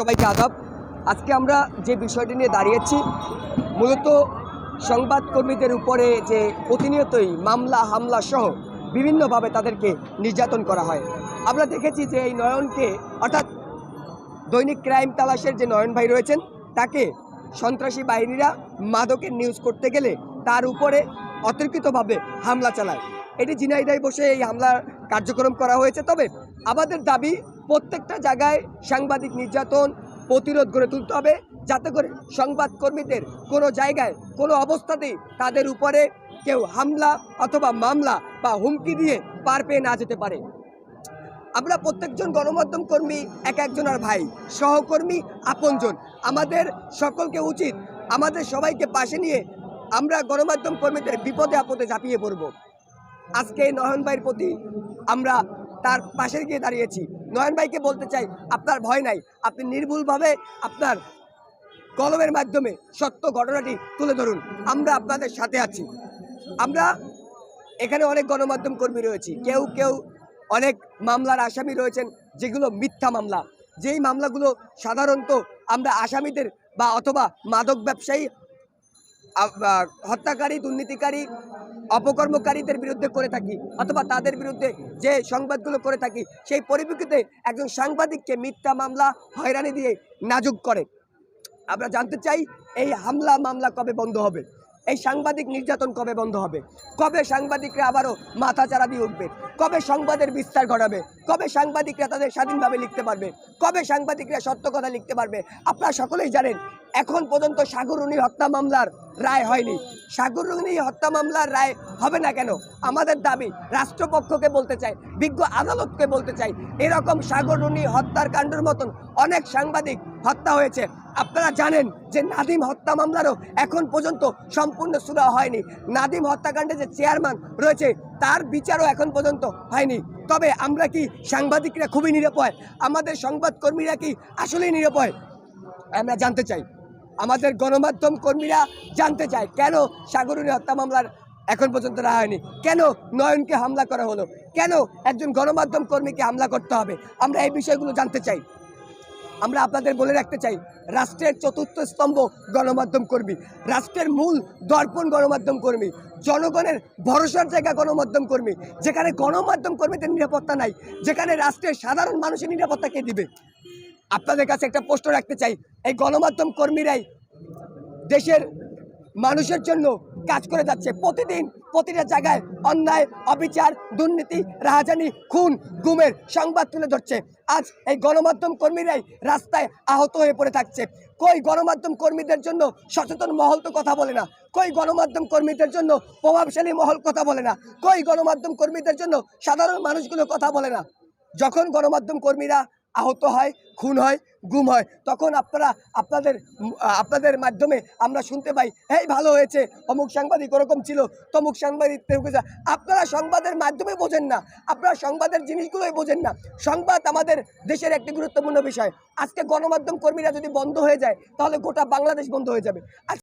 সবাইকে আদাব। আজকে আমরা যে বিষয়টি নিয়ে দাঁড়িয়েছি, মূলত সংবাদকর্মীদের উপরে যে প্রতিনিয়তই মামলা, হামলা সহ বিভিন্নভাবে তাদেরকে নির্যাতন করা হয়। আমরা দেখেছি যে এই নয়নকে, অর্থাৎ দৈনিক ক্রাইম তালাশের যে নয়ন ভাই রয়েছেন, তাকে সন্ত্রাসী বাহিনীরা মাদকের নিউজ করতে গেলে তার উপরে অতর্কিতভাবে হামলা চালায়। এটি ঝিনাইদায় বসে এই হামলার কার্যক্রম করা হয়েছে। তবে আমাদের দাবি প্রত্যেকটা জায়গায় সাংবাদিক নির্যাতন প্রতিরোধ গড়ে তুলতে হবে যাতে করে সংবাদকর্মীদের কোনো জায়গায়, কোনো অবস্থাতেই তাদের উপরে কেউ হামলা অথবা মামলা বা হুমকি দিয়ে পার পেয়ে না যেতে পারে। আমরা প্রত্যেকজন গণমাধ্যম কর্মী, এক একজনের ভাই, সহকর্মী, আপনজন। আমাদের সকলকে উচিত, আমাদের সবাইকে পাশে নিয়ে আমরা গণমাধ্যম কর্মীদের বিপদে আপদে ঝাঁপিয়ে পড়ব। আজকে নয়ন ভাইয়ের প্রতি আমরা তার পাশে গিয়ে দাঁড়িয়েছি। নয়ন ভাইকে বলতে চাই, আপনার ভয় নাই। আপনি নির্ভুলভাবে আপনার কলমের মাধ্যমে সত্য ঘটনাটি তুলে ধরুন। আমরা আপনাদের সাথে আছি। আমরা এখানে অনেক গণমাধ্যম কর্মী রয়েছে। কেউ কেউ অনেক মামলার আসামি রয়েছেন, যেগুলো মিথ্যা মামলা। যেই মামলাগুলো সাধারণত আমরা আসামিদের বা অথবা মাদক ব্যবসায়ী হত্যাকারী, দুর্নীতিকারী, অপকর্মকারীদের বিরুদ্ধে করে থাকি অথবা তাদের বিরুদ্ধে যে সংবাদগুলো করে থাকি, সেই পরিপ্রেক্ষিতে একজন সাংবাদিককে মিথ্যা মামলা, হয়রানি দিয়ে নাজুক করে। আমরা জানতে চাই, এই হামলা মামলা কবে বন্ধ হবে? এই সাংবাদিক নির্যাতন কবে বন্ধ হবে? কবে সাংবাদিকরা আবারও মাথা চারা দিয়ে উঠবে? কবে সংবাদের বিস্তার ঘটাবে? কবে সাংবাদিকরা তাদের স্বাধীনভাবে লিখতে পারবে? কবে সাংবাদিকরা সত্য কথা লিখতে পারবে? আপনারা সকলেই জানেন এখন পর্যন্ত সাগর সাগরুনি হত্যা মামলার রায় হয়নি। সাগরুনি হত্যা মামলার রায় হবে না কেন? আমাদের দাবি, রাষ্ট্রপক্ষকে বলতে চাই, বিজ্ঞ আদালতকে বলতে চাই, এরকম সাগরুনি হত্যার কাণ্ডের মতন অনেক সাংবাদিক হত্যা হয়েছে। আপনারা জানেন যে নাদিম হত্যা মামলারও এখন পর্যন্ত সম্পূর্ণ সুরা হয়নি। নাদিম হত্যাকাণ্ডে যে চেয়ারম্যান রয়েছে, তার বিচারও এখন পর্যন্ত হয়নি। তবে আমরা কি সাংবাদিকরা খুবই নিরাপয়? আমাদের সংবাদকর্মীরা কি আসলেই নিরাপয়? আমরা জানতে চাই। আমাদের গণমাধ্যম কর্মীরা জানতে চায়, কেন সাগরুনি হত্যা মামলার এখন পর্যন্ত রায় হয়নি? কেন নয়নকে হামলা করা হলো? কেন একজন গণমাধ্যম কর্মীকে হামলা করতে হবে? আমরা এই বিষয়গুলো জানতে চাই। আমরা আপনাদের বলে রাখতে চাই, রাষ্ট্রের চতুর্থ স্তম্ভ গণমাধ্যম কর্মী, রাষ্ট্রের মূল দর্পণ গণমাধ্যম কর্মী, জনগণের ভরসার জায়গা গণমাধ্যম কর্মী, যেখানে গণমাধ্যম কর্মীদের নিরাপত্তা নাই, যেখানে রাষ্ট্রের সাধারণ মানুষের নিরাপত্তা কে দিবে? আপনাদের কাছে একটা প্রশ্ন রাখতে চাই। এই গণমাধ্যম কর্মীরাই দেশের মানুষের জন্য কাজ করে যাচ্ছে। প্রতিদিন প্রতিটা জায়গায় অন্যায়, অবিচার, দুর্নীতি, রাহাজানি, খুন, গুমের সংবাদ তুলে ধরছে। আজ এই গণমাধ্যম কর্মীরাই রাস্তায় আহত হয়ে পড়ে থাকছে। কই গণমাধ্যম কর্মীদের জন্য সচেতন মহল তো কথা বলে না? কই গণমাধ্যম কর্মীদের জন্য প্রভাবশালী মহল কথা বলে না? কই গণমাধ্যম কর্মীদের জন্য সাধারণ মানুষগুলো কথা বলে না? যখন গণমাধ্যম কর্মীরা আহত হয়, খুন হয়, গুম হয়। তখন আপনারা আপনাদের আপনাদের মাধ্যমে আমরা শুনতে পাই এই ভালো হয়েছে। অমুক সাংবাদিক ওরকম ছিল, তমুক সাংবাদিক তেমুক যা-" আপনারা সংবাদের মাধ্যমে বোঝেন না। আপনারা সংবাদের জিনিসগুলোই বোঝেন না। সংবাদ আমাদের দেশের একটি গুরুত্বপূর্ণ বিষয়। আজকে গণমাধ্যম কর্মীরা যদি বন্ধ হয়ে যায়, তাহলে গোটা বাংলাদেশ বন্ধ হয়ে যাবে।